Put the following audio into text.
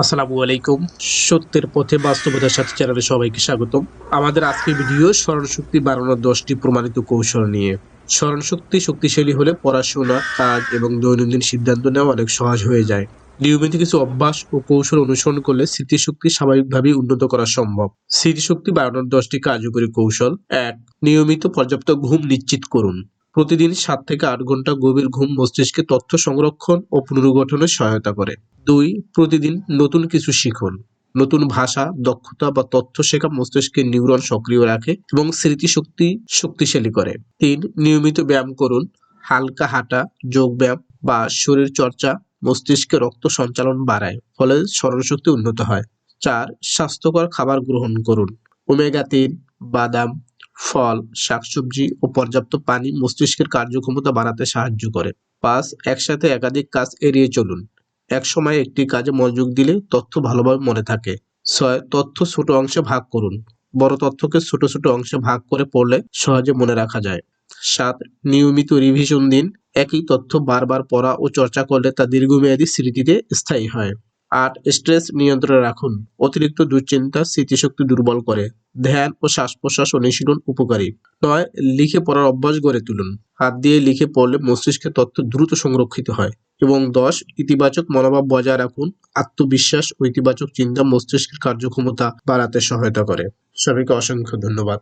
আসসালামু আলাইকুম। সত্যের পথে বাস্তবতার সাথে চ্যানেলে সবাইকে স্বাগতম। আমাদের আজকের ভিডিও স্মরণ শক্তি বাড়ানোর দশটি প্রমাণিত কৌশল নিয়ে। স্মরণ শক্তি শক্তিশালী হলে পড়াশোনা, কাজ এবং দৈনন্দিন সিদ্ধান্ত নেওয়া অনেক সহজ হয়ে যায়। নিয়মিত কিছু অভ্যাস ও কৌশল অনুসরণ করলে স্মৃতিশক্তি স্বাভাবিকভাবেই উন্নত করা সম্ভব। স্মৃতিশক্তি বাড়ানোর দশটি কার্যকরী কৌশল এক, নিয়মিত পর্যাপ্ত ঘুম নিশ্চিত করুন। প্রতিদিন সাত থেকে আট ঘণ্টা গভীর ঘুম মস্তিষ্কে তথ্য সংরক্ষণ ও পুনর্গঠনে সহায়তা করে। দুই, প্রতিদিন নতুন কিছু শিখুন। নতুন ভাষা, দক্ষতা বা তথ্য শেখা মস্তিষ্কের নিউরন সক্রিয় রাখে এবং স্মৃতিশক্তি শক্তিশালী করে। তিন, নিয়মিত ব্যায়াম করুন। হালকা হাঁটা, যোগ ব্যায়াম বা শরীর চর্চা মস্তিষ্কে রক্ত সঞ্চালন বাড়ায়, ফলে স্মরণশক্তি উন্নত হয়। চার, স্বাস্থ্যকর খাবার গ্রহণ করুন। ওমেগা তিন, বাদাম ফল, শাকসবজি ও পর্যাপ্ত পানি মস্তিষ্কের কার্যক্ষমতা বাড়াতে সাহায্য করে। পাঁচ একসাথে একাধিক কাজ এড়িয়ে চলুন। এক সময় একটি কাজে মনোযোগ দিলে তথ্য ভালোভাবে মনে থাকে। ছয়, তথ্য ছোট অংশে ভাগ করুন। বড় তথ্যকে ছোট ছোট অংশে ভাগ করে পড়লে সহজে মনে রাখা যায়। সাত, নিয়মিত রিভিশন দিন। একই তথ্য বারবার পড়া ও চর্চা করলে তা দীর্ঘমেয়াদী স্মৃতিতে স্থায়ী হয়। আট, স্ট্রেস নিয়ন্ত্রণে রাখুন। অতিরিক্ত দুশ্চিন্তা স্মৃতিশক্তি দুর্বল করে। ধ্যান ও শ্বাস প্রশ্বাস অনুশীলন উপকারী। নয়, লিখে পড়ার অভ্যাস গড়ে তুলুন। হাত দিয়ে লিখে পড়লে মস্তিষ্কের তথ্য দ্রুত সংরক্ষিত হয়। এবং দশ, ইতিবাচক মনোভাব বজায় রাখুন। আত্মবিশ্বাস ও ইতিবাচক চিন্তা মস্তিষ্কের কার্যক্ষমতা বাড়াতে সহায়তা করে। সবাইকে অসংখ্য ধন্যবাদ।